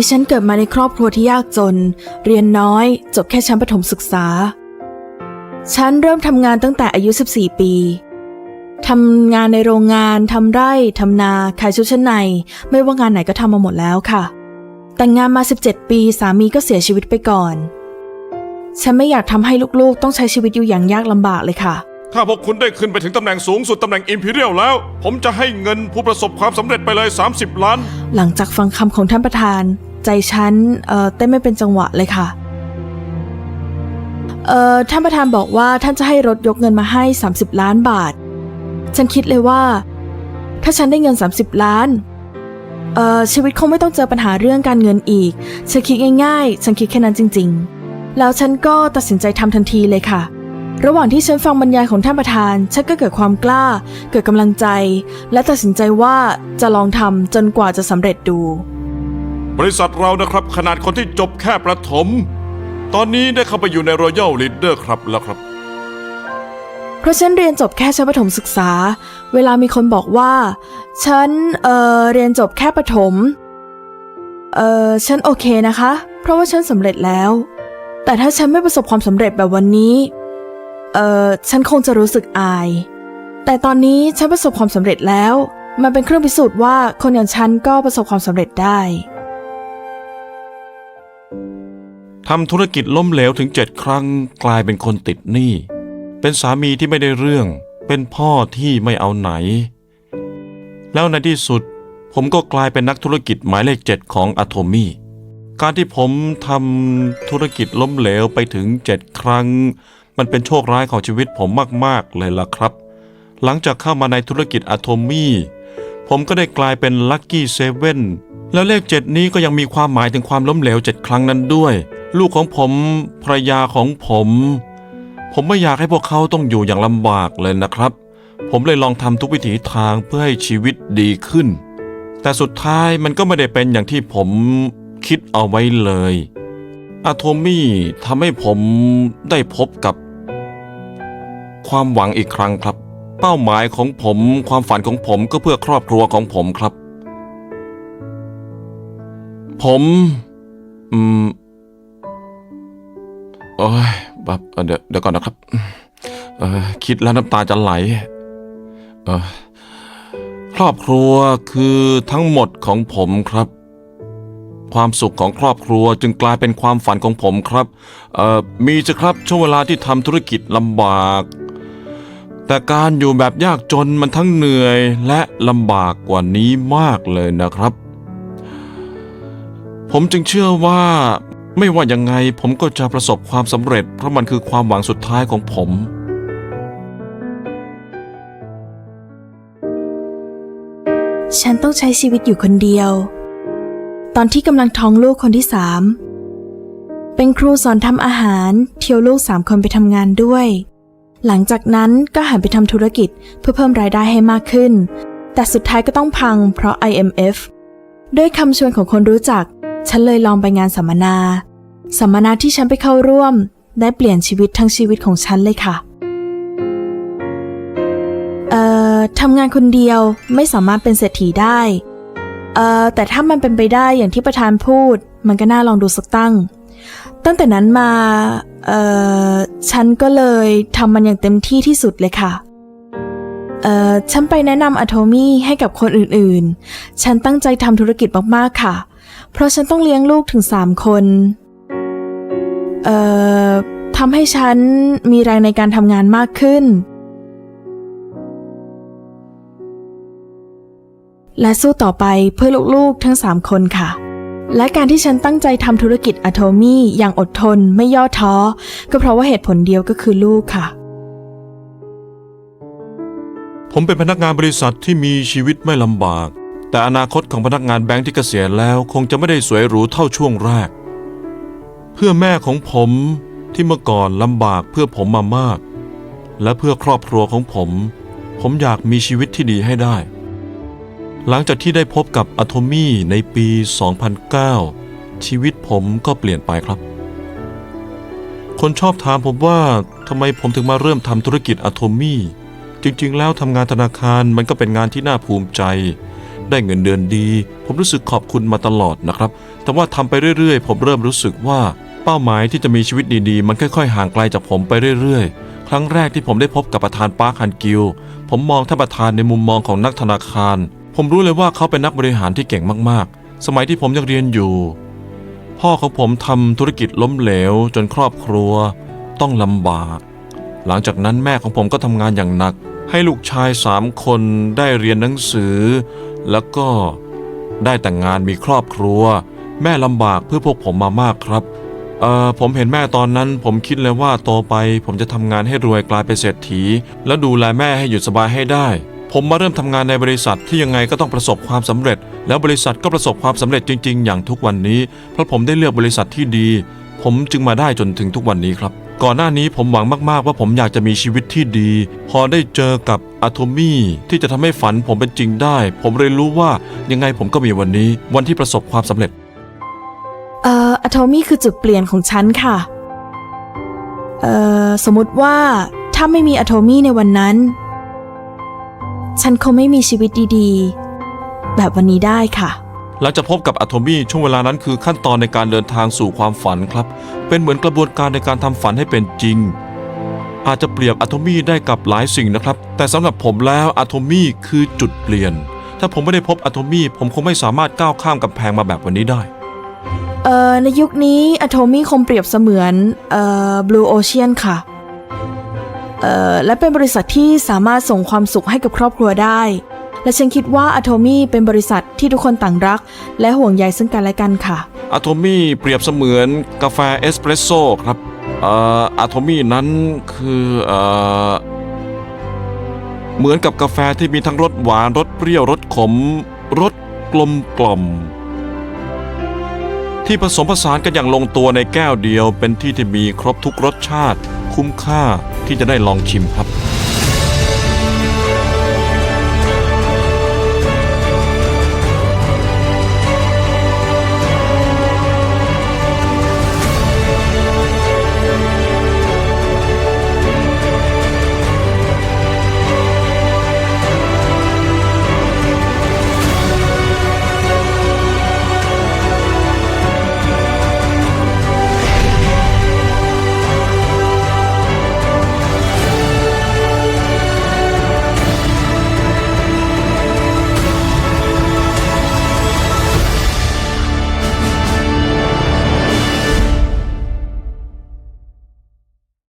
ดิฉันเกิดมาในครอบครัวที่ยากจน เรียนน้อย จบแค่ชั้นประถมศึกษา ฉันเริ่มทำงานตั้งแต่อายุ 14 ปีทำงานในโรงงานทำไร่ทำนาขายชุดชั้นใน ไม่ว่างานไหนก็ทำมาหมดแล้วค่ะ แต่งงานมา 17 ปีสามีก็เสียชีวิตไปก่อน ฉันไม่อยากทำให้ลูกๆ ต้องใช้ชีวิตอยู่อย่างยากลำบากเลยค่ะ ถ้าพวกคุณได้ขึ้นไปถึงตำแหน่งสูงสุดตำแหน่งอิมพีเรียลแล้ว ผมจะให้เงินผู้ประสบความสำเร็จไปเลย 30 ล้าน หลังจากฟังคำของท่านประธาน ใจฉันเอ่อเต้นไม่เป็นจังหวะเลยค่ะเอ่อท่านประธานบอกว่าท่านจะให้รถยกเงินมาให้ 30 ล้านบาท ฉันคิดเลยว่า ถ้าฉันได้เงิน 30 ล้านเอ่อชีวิตคงไม่ต้องเจอปัญหาเรื่องการเงินอีก ฉันคิดง่ายๆ ฉันคิดแค่นั้นจริง ๆ แล้วฉันก็ตัดสินใจทำทันทีเลยค่ะ ระหว่างที่ฉันฟังบรรยายของท่านประธาน ฉันก็เกิดความกล้า เกิดกำลังใจ และตัดสินใจว่าจะลองทำจนกว่าจะสำเร็จดู บริษัทเรานะครับขนาดคนที่จบแค่ประถม ตอนนี้ได้เข้าไปอยู่ในรอยัลลีดเดอร์ครับแล้วครับ เพราะฉันเรียนจบแค่ชั้นประถมศึกษา เวลามีคนบอกว่า ฉันเอ่อเรียนจบแค่ประถม เอ่อฉันโอเคนะคะ เพราะว่าฉันสำเร็จแล้ว แต่ถ้าฉันไม่ประสบความสำเร็จแบบวันนี้ เอ่อฉันคงจะรู้สึกอาย แต่ตอนนี้ฉันประสบความสำเร็จแล้ว มันเป็นเครื่องพิสูจน์ว่าคนอย่างฉันก็ประสบความสำเร็จได้ ทำธุรกิจล้มเหลวถึงเจ็ดครั้งกลายเป็นคนติดหนี้ เป็นสามีที่ไม่ได้เรื่อง เป็นพ่อที่ไม่เอาไหน แล้วในที่สุด ผมก็กลายเป็นนักธุรกิจหมายเลขเจ็ดของอะโทมี่การที่ผมทำธุรกิจล้มเหลวไปถึงเจ็ดครั้ง มันเป็นโชคร้ายของชีวิตผมมาก ๆ เลยล่ะครับ หลังจากเข้ามาในธุรกิจอะโทมี่ผมก็ได้กลายเป็นลัคกี้เซเว่นแล้วเลขเจ็ดนี้ก็ยังมีความหมายถึงความล้มเหลวเจ็ดครั้งนั้นด้วย ลูกของผมภรรยาของผม ผมไม่อยากให้พวกเขาต้องอยู่อย่างลำบากเลยนะครับ ผมเลยลองทำทุกวิถีทางเพื่อให้ชีวิตดีขึ้น แต่สุดท้ายมันก็ไม่ได้เป็นอย่างที่ผมคิดเอาไว้เลยอะโทมี่ทำให้ผมได้พบกับ ความหวังอีกครั้งครับ เป้าหมายของผมความฝันของผมก็เพื่อครอบครัวของผมครับ ผม อืม โอ้ยแบบเอ่อเดี๋ยวเดี๋ยวก่อนนะครับเออคิดแล้วน้ำตาจะไหลเออครอบครัวคือทั้งหมดของผมครับ ความสุขของครอบครัวจึงกลายเป็นความฝันของผมครับเอ่อมีจะครับช่วงเวลาที่ทำธุรกิจลำบาก แต่การอยู่แบบยากจนมันทั้งเหนื่อยและลำบากกว่านี้มากเลยนะครับ ผมจึงเชื่อว่า ไม่ว่ายังไงผมก็จะประสบความสำเร็จ เพราะมันคือความหวังสุดท้ายของผม ฉันต้องใช้ชีวิตอยู่คนเดียว ตอนที่กำลังท้องลูกคนที่สาม เป็นครูสอนทำอาหาร เที่ยวลูกสามคนไปทำงานด้วย หลังจากนั้นก็หันไปทำธุรกิจเพื่อเพิ่มรายได้ให้มากขึ้น แต่สุดท้ายก็ต้องพังเพราะ IMF ด้วยคำชวนของคนรู้จัก ฉันเลยลองไปงานสัมมนา สัมมนาที่ฉันไปเข้าร่วม ได้เปลี่ยนชีวิตทั้งชีวิตของฉันเลยค่ะ เอ่อทำงานคนเดียวไม่สามารถเป็นเศรษฐีได้ เอ่อแต่ถ้ามันเป็นไปได้อย่างที่ประธานพูด มันก็น่าลองดูสักตั้ง ตั้งแต่นั้นมา เอ่อฉันก็เลยทำมันอย่างเต็มที่ที่สุดเลยค่ะเอ่อฉันไปแนะนำอะโทมี่ให้กับคนอื่นๆ ฉันตั้งใจทำธุรกิจมากๆ ค่ะ เพราะฉันต้องเลี้ยงลูกถึงสามคน เอ่อทำให้ฉันมีแรงในการทำงานมากขึ้น และสู้ต่อไปเพื่อลูกๆทั้ง 3 คนค่ะ และการที่ฉันตั้งใจทำธุรกิจอะโทมี่อย่างอดทนไม่ย่อท้อ ก็เพราะว่าเหตุผลเดียวก็คือลูกค่ะ ผมเป็นพนักงานบริษัทที่มีชีวิตไม่ลำบาก แต่อนาคตของพนักงานแบงค์ที่เกษียณแล้ว คงจะไม่ได้สวยหรูเท่าช่วงแรก เพื่อแม่ของผมที่เมื่อก่อนลำบากเพื่อผมมามาก และเพื่อครอบครัวของผม ผมอยากมีชีวิตที่ดีให้ได้ หลังจากที่ได้พบกับอะโทมี่ในปี 2009 ชีวิตผมก็เปลี่ยนไปครับ คนชอบถามผมว่าทำไมผมถึงมาเริ่มทำธุรกิจอะโทมี่จริงๆ แล้วทำงานธนาคารมันก็เป็นงานที่น่าภูมิใจ ได้เงินเดือนดี ผมรู้สึกขอบคุณมาตลอดนะครับ แต่ว่าทำไปเรื่อยๆ ผมเริ่มรู้สึกว่า เป้าหมายที่จะมีชีวิตดีๆ มันค่อยๆ ห่างไกลจากผมไปเรื่อยๆ ครั้งแรกที่ผมได้พบกับประธานปาร์คฮันกิล ผมมองท่านประธานในมุมมองของนักธนาคาร ผมรู้เลยว่าเขาเป็นนักบริหารที่เก่งมากๆ สมัยที่ผมยังเรียนอยู่ พ่อของผมทำธุรกิจล้มเหลว จนครอบครัว ต้องลำบาก หลังจากนั้นแม่ของผมก็ทำงานอย่างหนัก ให้ลูกชายสามคนได้เรียนหนังสือ แล้วก็ได้แต่งงานมีครอบครัว แม่ลำบากเพื่อพวกผมมามากครับ เอ่อผมเห็นแม่ตอนนั้นผมคิดเลยว่าโตไป ผมจะทำงานให้รวยกลายเป็นเศรษฐี แล้วดูแลแม่ให้อยู่สบายให้ได้ ผมมาเริ่มทำงานในบริษัทที่ยังไงก็ต้องประสบความสำเร็จ แล้วบริษัทก็ประสบความสำเร็จจริง ๆ อย่างทุกวันนี้ เพราะผมได้เลือกบริษัทที่ดี ผมจึงมาได้จนถึงทุกวันนี้ครับ ก่อนหน้านี้ผมหวังมากๆว่าผมอยากจะมีชีวิตที่ดี พอได้เจอกับอะโทมี่ที่จะทำให้ฝันผมเป็นจริงได้ ผมเรียนรู้ว่ายังไงผมก็มีวันนี้ วันที่ประสบความสำเร็จ อ่ออะโทมี่คือจุดเปลี่ยนของฉันค่ะ เอ่อ สมมติว่าถ้าไม่มีอะโทมี่ในวันนั้น ฉันคงไม่มีชีวิตดีๆ แบบวันนี้ได้ค่ะ หลังจากพบกับอะโทมี่ช่วงเวลานั้นคือขั้นตอนในการเดินทางสู่ความฝันครับ เป็นเหมือนกระบวนการในการทำฝันให้เป็นจริง อาจจะเปรียบอะโทมี่ได้กับหลายสิ่งนะครับ แต่สำหรับผมแล้วอะโทมี่คือจุดเปลี่ยน ถ้าผมไม่ได้พบอะโทมี่ผมคงไม่สามารถก้าวข้ามกำแพงมาแบบวันนี้ได้ เอ่อในยุคนี้อะโทมี่คงเปรียบเสมือนเอ่อ Blue Ocean ค่ะเอ่อและเป็นบริษัทที่สามารถส่งความสุขให้กับครอบครัวได้ และฉันคิดว่าอะโทมี่เป็นบริษัทที่ทุกคนต่างรัก และห่วงใยซึ่งกันและกันค่ะ อะโทมี่เปรียบเสมือนกาแฟเอสเปรสโซ่ครับเอ่ออะโทมี่นั้นคือเอ่อเหมือนกับกาแฟที่มีทั้งรสหวานรสเปรี้ยวรสขมรสกลมกล่อม ที่ผสมผสานกันอย่างลงตัวในแก้วเดียว เป็นที่ที่มีครบทุกรสชาติ คุ้มค่าที่จะได้ลองชิมครับ